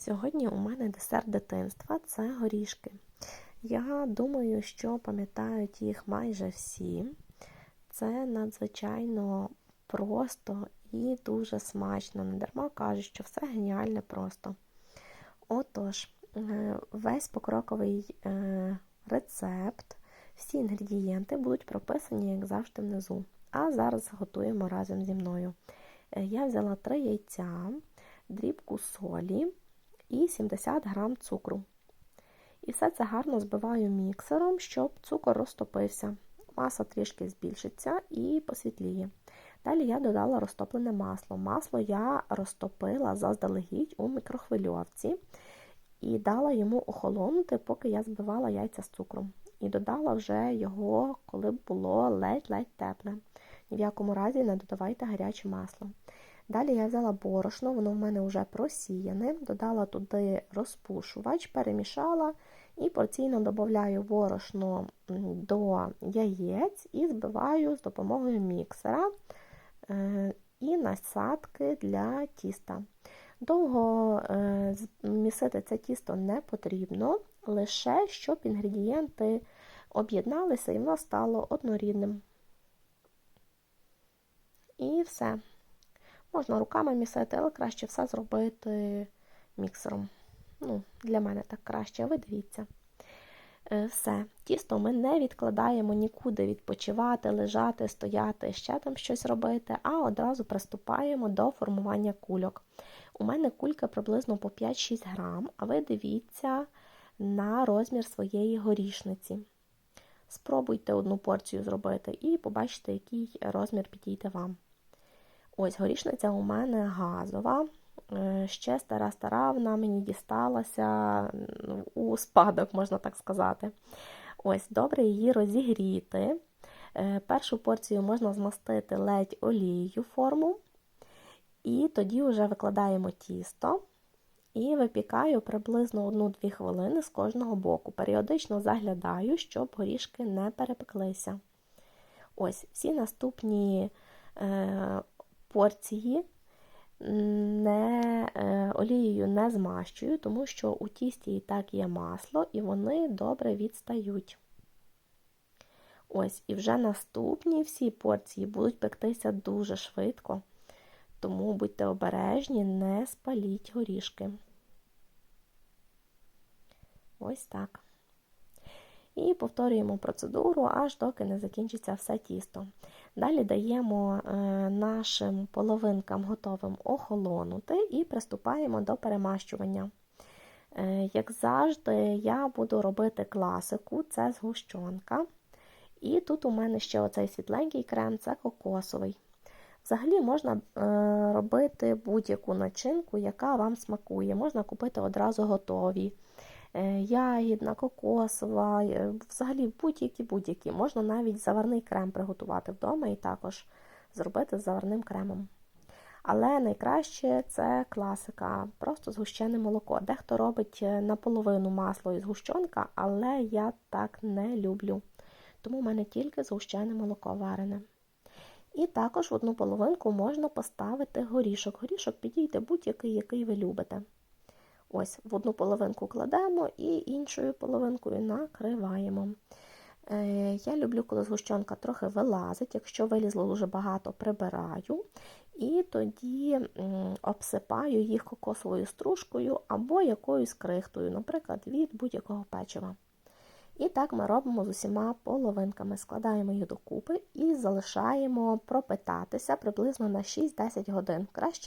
Сьогодні у мене десерт дитинства це горішки. Я думаю, що пам'ятають їх майже всі. Це надзвичайно просто і дуже смачно. Не дарма кажуть, що все геніальне просто. Отож, е, весь покроковий е, рецепт, всі інгредієнти будуть прописані, як завжди, внизу. А зараз готуємо разом зі мною. Е, Я взяла 3 яйця, дрібку солі і 70 грам цукру. І все це гарно збиваю міксером, щоб цукор розтопився. Маса трішки збільшиться і посвітліє. Далі я додала розтоплене масло. Масло я розтопила заздалегідь у мікрохвильовці і дала йому охолонути, поки я збивала яйця з цукром. І додала вже його, коли було ледь-ледь тепле. Ні в якому разі не додавайте гаряче масло. Далі я взяла борошно, воно в мене вже просіяне, додала туди розпушувач, перемішала і порційно додаю борошно до яєць і збиваю з допомогою міксера і насадки для тіста. Довго місити це тісто не потрібно, лише щоб інгредієнти об'єдналися і воно стало однорідним. І все. Можна руками місити, але краще все зробити міксером. Ну, Для мене так краще, ви дивіться. Все, тісто ми не відкладаємо нікуди відпочивати, лежати, стояти, ще там щось робити, а одразу приступаємо до формування кульок. У мене кулька приблизно по 5-6 грам, а ви дивіться на розмір своєї горішниці. Спробуйте одну порцію зробити і побачите, який розмір підійде вам. Ось горішниця у мене газова. Ще стара-стара, вона мені дісталася у спадок, можна так сказати. Ось, добре її розігріти. Першу порцію можна змастити ледь олією форму. І тоді вже викладаємо тісто і випікаю приблизно 1-2 хвилини з кожного боку. Періодично заглядаю, щоб горішки не перепеклися. Ось, всі наступні е, порції не, е, олією не змащую, тому що у тісті і так є масло, і вони добре відстають. Ось, і вже наступні всі порції будуть пектися дуже швидко, тому будьте обережні, не спаліть горішки. Ось так. І повторюємо процедуру, аж доки не закінчиться все тісто. Далі даємо е, нашим половинкам готовим охолонути і приступаємо до перемащування. Е, як завжди, я буду робити класику, це згущенка. І тут у мене ще оцей світленький крем це кокосовий. Взагалі можна е, робити будь-яку начинку, яка вам смакує. Можна купити одразу готові. Ягідна, кокосова, взагалі будь-які будь-які. Можна навіть заварний крем приготувати вдома і також зробити з заварним кремом. Але найкраще це класика, просто згущене молоко. Дехто робить наполовину масло і згущенка, але я так не люблю. Тому в мене тільки згущене молоко варене. І також в одну половинку можна поставити горішок. Горішок підійде будь-який, який ви любите. Ось, в одну половинку кладемо і іншою половинкою накриваємо. Е, я люблю, коли згущенка трохи вилазить, якщо вилізло дуже багато, прибираю. І тоді обсипаю їх кокосовою стружкою або якоюсь крихтою, наприклад, від будь-якого печива. І так ми робимо з усіма половинками. Складаємо їх докупи і залишаємо пропитатися приблизно на 6-10 годин. Краще